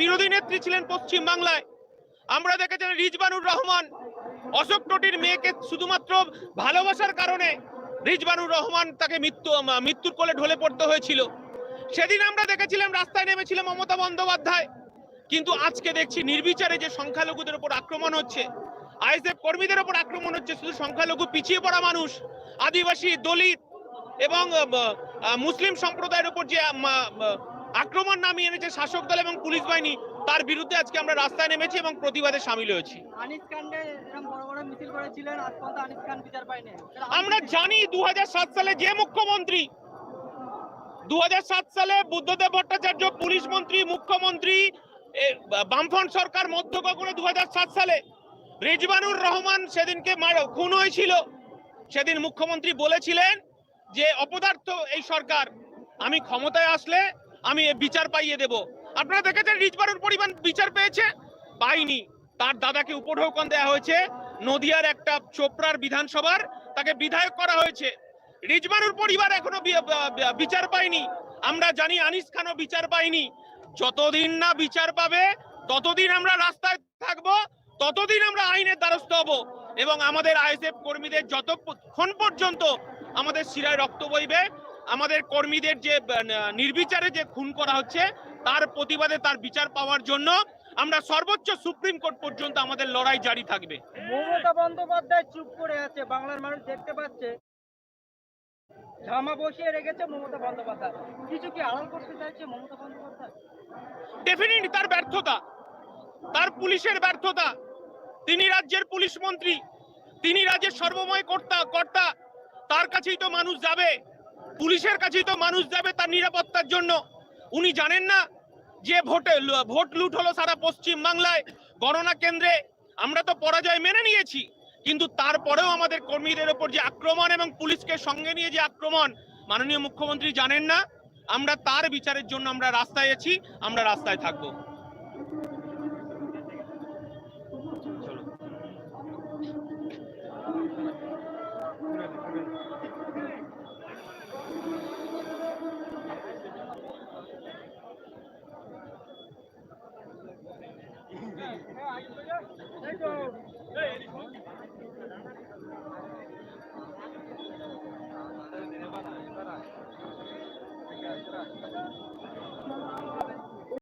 বিরোধী নেত্রী ছিলেন পশ্চিম বাংলায় আমরা দেখেছিলাম রিজবানুর রহমান, অশোক টোটির মেয়েকে শুধুমাত্র ভালোবাসার কারণে রিজবানুর রহমান তাকে মৃত্যু, মৃত্যুর কোলে ঢলে পড়তে হয়েছিল। সেদিন আমরা দেখেছিলাম, রাস্তায় নেমেছিল মমতা বন্দ্যোপাধ্যায়। কিন্তু আজকে দেখছি নির্বিচারে যে সংখ্যালঘুদের উপর আক্রমণ হচ্ছে, আইএসএফ কর্মীদের উপর আক্রমণ হচ্ছে, শুধু সংখ্যালঘু পিছিয়ে পড়া মানুষ, আদিবাসী, দলিত এবং মুসলিম সম্প্রদায়ের উপর যে আক্রমণ নামিয়ে এনেছে শাসক দল এবং পুলিশ বাহিনী। তার বিরুদ্ধে আজকে আমরা রাস্তায় নেমেছি এবং প্রতিবাদে সামিল হয়েছি। আমরা জানি দু সালে যে মুখ্যমন্ত্রী দু সালে বুদ্ধদেব ভট্টাচার্য পুলিশ মন্ত্রী মুখ্যমন্ত্রী বামফ্রন্ট সরকার মধ্যক করে দু সালে রেজবানুর রহমান সেদিনকে মার- খুন হয়েছিল। সেদিন মুখ্যমন্ত্রী বলেছিলেন যে অপদার্থ এই সরকার আমি ক্ষমতায় আসলে আমি বিচার পাইয়ে দেব। আপনারা দেখেছেন রিজবানুর পরিমাণ বিচার পেয়েছে? পাইনি। তার দাদাকে উপঢৌকন দেওয়া হয়েছে। নদিয়ার একটা চোপড়ার বিধানসভার, তাকে বিধায়ক করা হয়েছে। রিজবানুর পরিবার এখনও বিচার পায়নি। আমরা জানি আনিস খানও বিচার পায়নি। যতদিন না বিচার পাবে, ততদিন আমরা রাস্তায় থাকব, ততদিন আমরা আইনের দ্বারস্থ হব। এবং আমাদের আইএসএফ কর্মীদের যতক্ষণ পর্যন্ত আমাদের শিরায় রক্ত বইবে আমাদের কর্মীদের যে নির্বিচারে যে খুন করা হচ্ছে তার প্রতিবাদে তার বিচার পাওয়ার জন্য আমরা সর্বোচ্চ সুপ্রিম কোর্ট পর্যন্ত আমাদের লড়াই জারি থাকবে। মমতা বন্দ্যোপাধ্যায় চুপ করে আছে বাংলার মানুষ দেখতে পাচ্ছে। ধামা বসিয়ে রেখেছে মমতা বন্দ্যোপাধ্যায়। কিছু কি আড়াল করতে চাইছে মমতা বন্দ্যোপাধ্যায়? ডেফিনেটলি তার ব্যর্থতা তার পুলিশের ব্যর্থতা। তিনি রাজ্যের পুলিশ মন্ত্রী তিনি রাজ্যের সর্বময় কর্তা কর্তা। তার কাছেই তো মানুষ যাবে। পুলিশের কাছেই তো মানুষ যাবে তার নিরাপত্তার জন্য। উনি জানেন না যে ভোটে ভোট লুট হলো সারা পশ্চিম বাংলায়। গণনা কেন্দ্রে আমরা তো পরাজয় মেনে নিয়েছি, কিন্তু তারপরেও আমাদের কর্মীদের ওপর যে আক্রমণ এবং পুলিশকে সঙ্গে নিয়ে যে আক্রমণ, মাননীয় মুখ্যমন্ত্রী জানেন না। আমরা তার বিচারের জন্য আমরা রাস্তায় আছি, আমরা রাস্তায় থাকব। Hey,